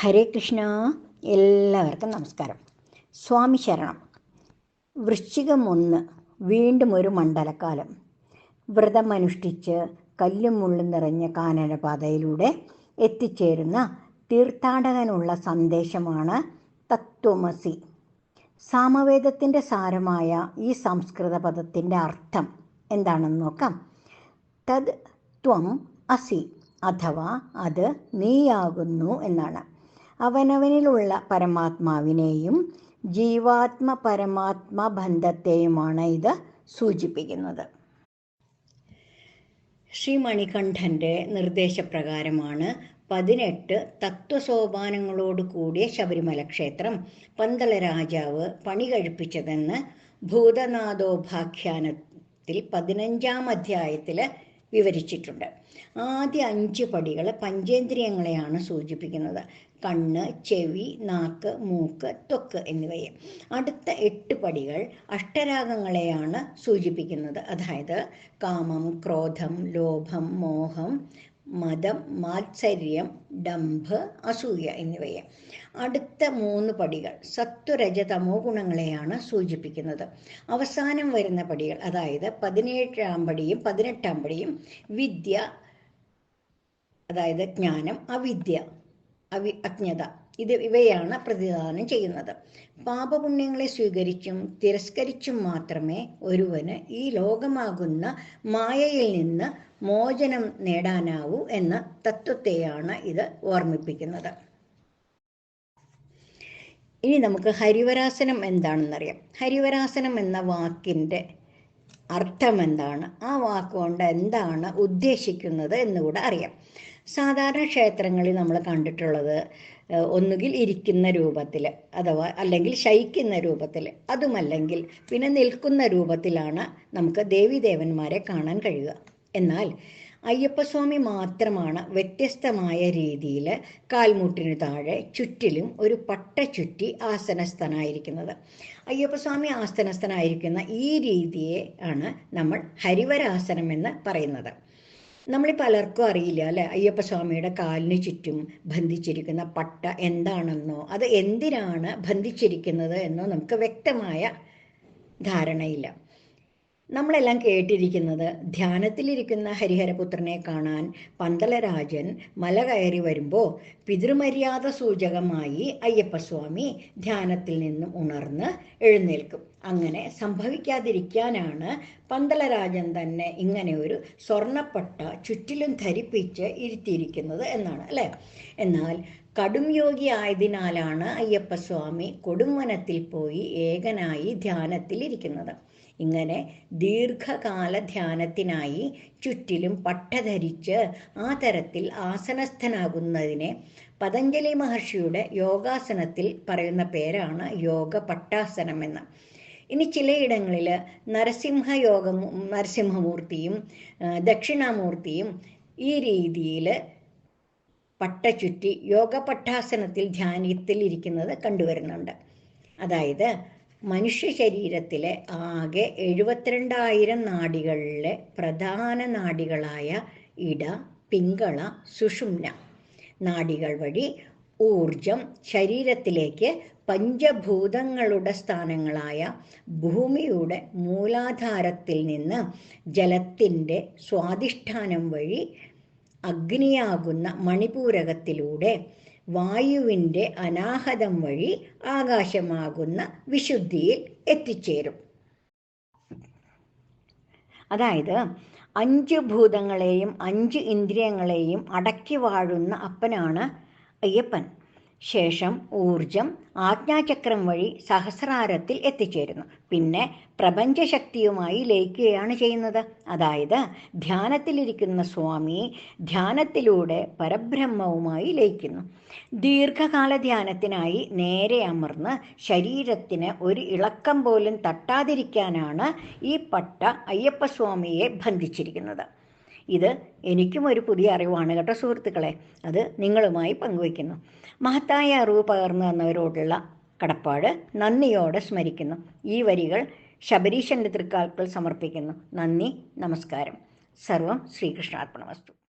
ഹരേ കൃഷ്ണ. എല്ലാവർക്കും നമസ്കാരം. സ്വാമി ശരണം. വൃശ്ചികം ഒന്ന് വീണ്ടും ഒരു മണ്ഡലക്കാലം വ്രതമനുഷ്ഠിച്ച് കല്ലും മുള്ളും നിറഞ്ഞ കാനനപാതയിലൂടെ എത്തിച്ചേരുന്ന തീർത്ഥാടകനുള്ള സന്ദേശമാണ് തത്വമസി. സാമവേദത്തിന്റെ സാരമായ ഈ സംസ്കൃത പദത്തിന്റെ അർത്ഥം എന്താണെന്ന് നോക്കാം. തത് ത്വം അസി അഥവാ അത് നീയാകുന്നു എന്നാണ്. അവനവനിലുള്ള പരമാത്മാവിനെയും ജീവാത്മ പരമാത്മ ബന്ധത്തെയുമാണ് ഇത് സൂചിപ്പിക്കുന്നത്. ശ്രീ മണികണ്ഠന്റെ നിർദ്ദേശപ്രകാരമാണ് പതിനെട്ട് തത്വസോപാനങ്ങളോട് കൂടിയ ശബരിമല ക്ഷേത്രം പന്തള രാജാവ് പണി കഴിപ്പിച്ചതെന്ന് ഭൂതനാഥോപാഖ്യാനത്തിൽ പതിനഞ്ചാം അധ്യായത്തിൽ വിവരിച്ചിട്ടുണ്ട്. ആദ്യ അഞ്ച് പടികൾ പഞ്ചേന്ദ്രിയങ്ങളെയാണ് സൂചിപ്പിക്കുന്നത്. കണ്ണ് ചെവി നാക്ക് മൂക്ക് ത്വക്ക് എന്നിവയെ. അടുത്ത എട്ട് പടികൾ അഷ്ടരാഗങ്ങളെയാണ് സൂചിപ്പിക്കുന്നത്. അതായത് കാമം ക്രോധം ലോഭം മോഹം മതം മാത്സര്യം ഡംഭ് അസൂയ എന്നിവയെ. അടുത്ത മൂന്ന് പടികൾ സത്വരജതമോ ഗുണങ്ങളെയാണ് സൂചിപ്പിക്കുന്നത്. അവസാനം വരുന്ന പടികൾ അതായത് പതിനേഴാം പടിയും പതിനെട്ടാം പടിയും വിദ്യ അതായത് ജ്ഞാനം അവിദ്യ അവി അജ്ഞത. ഇത് ഇവയാണ് പ്രതിദാനം ചെയ്യുന്നത്. പാപപുണ്യങ്ങളെ സ്വീകരിച്ചും തിരസ്കരിച്ചും മാത്രമേ ഒരുവന് ഈ ലോകമാകുന്ന മായയിൽ നിന്ന് മോചനം നേടാനാവൂ എന്ന തത്വത്തെയാണ് ഇത് ഓർമ്മിപ്പിക്കുന്നത്. ഇനി നമുക്ക് ഹരിവരാസനം എന്താണെന്നറിയാം. ഹരിവരാസനം എന്ന വാക്കിന്റെ അർത്ഥം എന്താണ്? ആ വാക്കുകൊണ്ട് എന്താണ് ഉദ്ദേശിക്കുന്നത് എന്നുകൂടെ അറിയാം. സാധാരണ ക്ഷേത്രങ്ങളിൽ നമ്മൾ കണ്ടിട്ടുള്ളത് ഒന്നുകിൽ ഇരിക്കുന്ന രൂപത്തിൽ അഥവാ അല്ലെങ്കിൽ ശയിക്കുന്ന രൂപത്തിൽ അതുമല്ലെങ്കിൽ പിന്നെ നിൽക്കുന്ന രൂപത്തിലാണ് നമുക്ക് ദേവിദേവന്മാരെ കാണാൻ കഴിയുക. എന്നാൽ അയ്യപ്പസ്വാമി മാത്രമാണ് വ്യത്യസ്തമായ രീതിയിൽ കാൽമുട്ടിന് താഴെ ചുറ്റിലും ഒരു പട്ട ചുറ്റി ആസനസ്ഥനായിരിക്കുന്നത്. അയ്യപ്പസ്വാമി ആസനസ്ഥനായിരിക്കുന്ന ഈ രീതിയെ ആണ് നമ്മൾ ഹരിവരാസനം എന്ന് പറയുന്നത്. നമ്മൾ പലർക്കും അറിയില്ല അല്ലെ? അയ്യപ്പ സ്വാമിയുടെ കാലിന് ചുറ്റും ബന്ധിച്ചിരിക്കുന്ന പട്ട എന്താണെന്നോ അത് എന്തിനാണ് ബന്ധിച്ചിരിക്കുന്നത് എന്നോ നമുക്ക് വ്യക്തമായ ധാരണയില്ല. നമ്മളെല്ലാം കേട്ടിരിക്കുന്നത് ധ്യാനത്തിലിരിക്കുന്ന ഹരിഹരപുത്രനെ കാണാൻ പന്തലരാജൻ മല കയറി വരുമ്പോൾ പിതൃമര്യാദ സൂചകമായി അയ്യപ്പസ്വാമി ധ്യാനത്തിൽ നിന്നും ഉണർന്ന് എഴുന്നേൽക്കും. അങ്ങനെ സംഭവിക്കാതിരിക്കാനാണ് പന്തലരാജൻ തന്നെ ഇങ്ങനെ ഒരു സ്വർണപ്പട്ട ചുറ്റിലും ധരിപ്പിച്ച് ഇരുത്തിയിരിക്കുന്നത് എന്നാണ് അല്ലേ? എന്നാൽ കടും യോഗി ആയതിനാലാണ് അയ്യപ്പസ്വാമി കൊടുംവനത്തിൽ പോയി ഏകനായി ധ്യാനത്തിൽ ഇരിക്കുന്നത് ഇങ്ങനെ ദീർഘകാല ധ്യാനത്തിനായി ചുറ്റിലും പട്ട ധരിച്ച് ആ തരത്തിൽ ആസനസ്ഥനാകുന്നതിനെ പതഞ്ജലി മഹർഷിയുടെ യോഗാസനത്തിൽ പറയുന്ന പേരാണ് യോഗ പട്ടാസനം എന്ന് ഇനി ചിലയിടങ്ങളിൽ നരസിംഹ യോഗം നരസിംഹമൂർത്തിയും ദക്ഷിണാമൂർത്തിയും ഈ രീതിയിൽ പട്ട ചുറ്റി യോഗ പട്ടാസനത്തിൽ ധ്യാനത്തിൽ ഇരിക്കുന്നത് കണ്ടുവരുന്നുണ്ട്. അതായത് മനുഷ്യ ശരീരത്തിലെ ആകെ എഴുപത്തിരണ്ടായിരം നാഡികളിലെ പ്രധാന നാഡികളായ ഇട പിങ്കള സുഷുമ്ന നാഡികൾ വഴി ഊർജം ശരീരത്തിലേക്ക് പഞ്ചഭൂതങ്ങളുടെ സ്ഥാനങ്ങളായ ഭൂമിയുടെ മൂലാധാരത്തിൽ നിന്ന് ജലത്തിന്റെ സ്വാധിഷ്ഠാനം വഴി അഗ്നിയാകുന്ന മണിപൂരകത്തിലൂടെ വായുവിന്റെ അനാഹതം വഴി ആകാശമാകുന്ന വിശുദ്ധിയിൽ എത്തിച്ചേരും. അതായത് അഞ്ച് ഭൂതങ്ങളെയും അഞ്ച് ഇന്ദ്രിയങ്ങളെയും അടക്കി വാഴുന്ന അപ്പനാണ് അയ്യപ്പൻ. ശേഷം ഊർജം ആജ്ഞാചക്രം വഴി സഹസ്രാരത്തിൽ എത്തിച്ചേരുന്നു. പിന്നെ പ്രപഞ്ചശക്തിയുമായി ലയിക്കുകയാണ് ചെയ്യുന്നത്. അതായത് ധ്യാനത്തിലിരിക്കുന്ന സ്വാമി ധ്യാനത്തിലൂടെ പരബ്രഹ്മവുമായി ലയിക്കുന്നു. ദീർഘകാല ധ്യാനത്തിനായി നേരെ അമർന്ന് ശരീരത്തിന് ഒരു ഇളക്കം പോലും തട്ടാതിരിക്കാനാണ് ഈ പട്ട അയ്യപ്പസ്വാമിയെ ബന്ധിച്ചിരിക്കുന്നത്. ഇത് എനിക്കും ഒരു പുതിയ അറിവാണ് കേട്ടോ സുഹൃത്തുക്കളെ. അത് നിങ്ങളുമായി പങ്കുവയ്ക്കുന്നു. മഹത്തായ അറിവ് പകർന്നു തന്നവരോടുള്ള കടപ്പാട് നന്ദിയോടെ സ്മരിക്കുന്നു. ഈ വരികൾ ശബരീശന്റെ തൃക്കാൽക്കൾ സമർപ്പിക്കുന്നു. നന്ദി നമസ്കാരം. സർവം ശ്രീകൃഷ്ണാർപ്പണ വസ്തു.